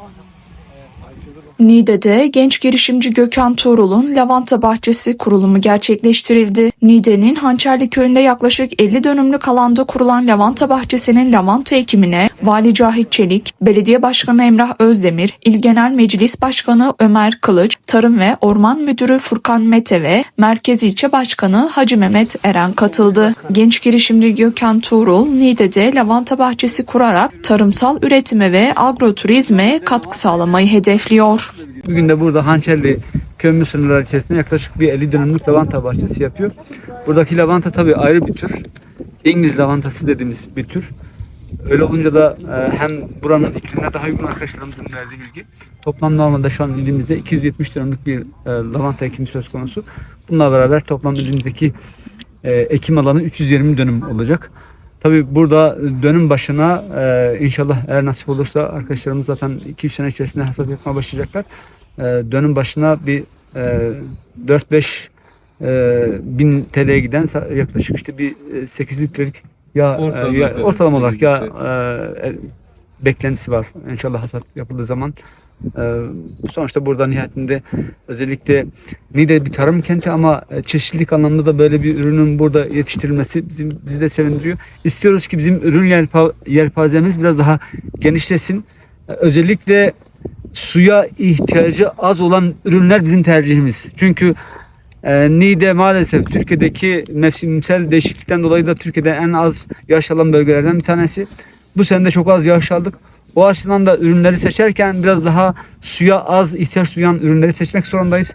어, Niğde'de genç girişimci Gökhan Tuğrul'un lavanta bahçesi kurulumu gerçekleştirildi. Niğde'nin Hançerli köyünde yaklaşık 50 dönümlük alanda kurulan lavanta bahçesinin lavanta ekimine Vali Cahit Çelik, Belediye Başkanı Emrah Özdemir, İl Genel Meclis Başkanı Ömer Kılıç, Tarım ve Orman Müdürü Furkan Mete ve Merkez İlçe Başkanı Hacı Mehmet Eren katıldı. Genç girişimci Gökhan Tuğrul, Niğde'de lavanta bahçesi kurarak tarımsal üretime ve agroturizme katkı sağlamayı hedefliyor. Bugün de burada Hançerli kömür sınırları içerisinde yaklaşık bir 50 dönümlük lavanta bahçesi yapıyor. Buradaki lavanta tabii ayrı bir tür. İngiliz lavantası dediğimiz bir tür. Öyle olunca da e, hem buranın iklimine daha uygun arkadaşlarımızın verdiği bilgi. Toplam normalde şu an ilimizde 270 dönümlük bir e, lavanta ekimi söz konusu. Bununla beraber toplam ilimizdeki e, ekim alanı 320 dönüm olacak. Tabii burada dönüm başına e, inşallah eğer nasip olursa arkadaşlarımız zaten 2-3 sene içerisinde hasat yapmaya başlayacaklar. E, dönüm başına bir e, 4-5 e, bin TL'ye giden yaklaşık işte bir e, 8 litrelik yağ, e, Ortalama, yağ- evet, ortalama olarak 8 yağ litre. e, e, beklentisi var. İnşallah hasat yapıldığı zaman. E, sonuçta burada nihayetinde özellikle Niğde bir tarım kenti ama e, çeşitlilik anlamında da böyle bir ürünün burada yetiştirilmesi bizim bizi de sevindiriyor. İstiyoruz ki bizim ürün yelpa, yelpazemiz biraz daha genişlesin. E, Özellikle suya ihtiyacı az olan ürünler bizim tercihimiz. Çünkü e, Niğde maalesef Türkiye'deki mevsimsel değişiklikten dolayı da Türkiye'de en az yağış alan bölgelerden bir tanesi. Bu sene de çok az yağış aldık. O açıdan da ürünleri seçerken biraz daha suya az ihtiyaç duyan ürünleri seçmek zorundayız.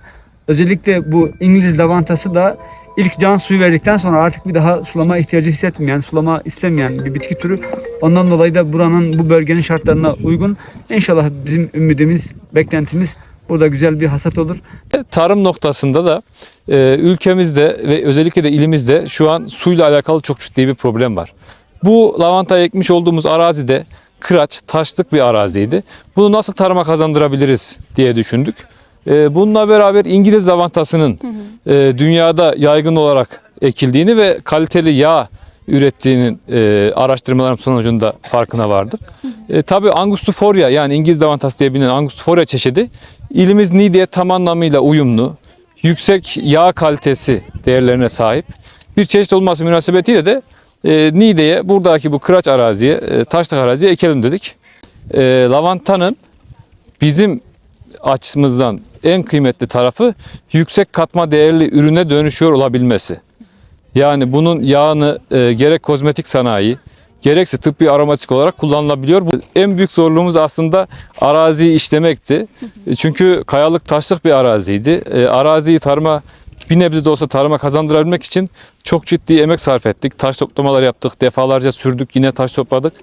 Özellikle bu İngiliz lavantası da ilk can suyu verdikten sonra artık bir daha sulama ihtiyacı hissetmeyen, sulama istemeyen bir bitki türü. Ondan dolayı da buranın, bu bölgenin şartlarına uygun. İnşallah bizim ümidimiz, beklentimiz burada güzel bir hasat olur. Tarım noktasında da e, ülkemizde ve özellikle de ilimizde şu an suyla alakalı çok ciddi bir problem var. Bu lavanta ekmiş olduğumuz arazide kıraç, taşlık bir araziydi. Bunu nasıl tarıma kazandırabiliriz diye düşündük. E, bununla beraber İngiliz lavantasının e, dünyada yaygın olarak ekildiğini ve kaliteli yağ ürettiğinin e, araştırmalarım sonucunda farkına vardık. E, tabii Angustifolia yani İngiliz lavantası diye bilinen Angustifolia çeşidi ilimiz Niğde'ye tam anlamıyla uyumlu, yüksek yağ kalitesi değerlerine sahip bir çeşit olması münasebetiyle de e, Niğde'ye buradaki bu kıraç araziye, e, taşlık araziye ekelim dedik. E, lavantanın bizim açımızdan en kıymetli tarafı yüksek katma değerli ürüne dönüşüyor olabilmesi. Yani bunun yağını e, gerek kozmetik sanayi gerekse tıbbi aromatik olarak kullanılabiliyor. Bu en büyük zorluğumuz aslında araziyi işlemekti. E, Çünkü kayalık taşlık bir araziydi. E, araziyi tarıma bir nebze de olsa tarıma kazandırabilmek için çok ciddi emek sarf ettik. Taş toplamalar yaptık. Defalarca sürdük. Yine taş topladık.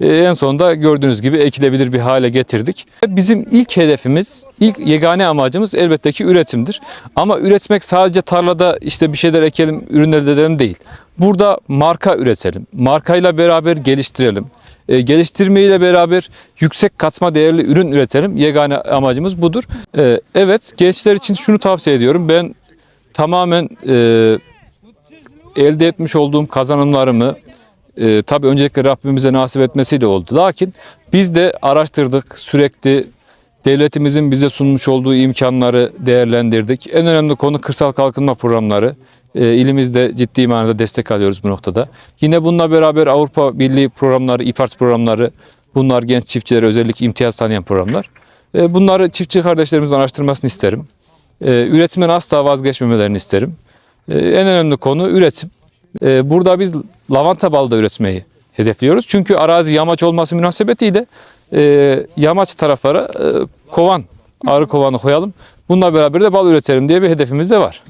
E, en sonunda gördüğünüz gibi ekilebilir bir hale getirdik. Bizim ilk hedefimiz, ilk yegane amacımız elbette ki üretimdir. Ama üretmek sadece tarlada işte bir şeyler ekelim, ürünler elde edelim değil. Burada marka üretelim. Markayla beraber geliştirelim. E, geliştirmeyle beraber yüksek katma değerli ürün üretelim. Yegane amacımız budur. E, evet, gençler için şunu tavsiye ediyorum. Ben tamamen e, elde etmiş olduğum kazanımlarımı e, tabii öncelikle Rabbimize nasip etmesiyle oldu. Lakin biz de araştırdık sürekli devletimizin bize sunmuş olduğu imkanları değerlendirdik. En önemli konu kırsal kalkınma programları. E, ilimizde ciddi manada destek alıyoruz bu noktada. Yine bununla beraber Avrupa Birliği programları, İPART programları bunlar genç çiftçilere özellikle imtiyaz tanıyan programlar. E, bunları çiftçi kardeşlerimizin araştırmasını isterim. E, üretimden asla vazgeçmemelerini isterim. E, en önemli konu üretim. E, burada biz lavanta balı da üretmeyi hedefliyoruz. Çünkü arazi yamaç olması münasebetiyle e, yamaç taraflara e, kovan, arı kovanı koyalım. Bununla beraber de bal üretelim diye bir hedefimiz de var.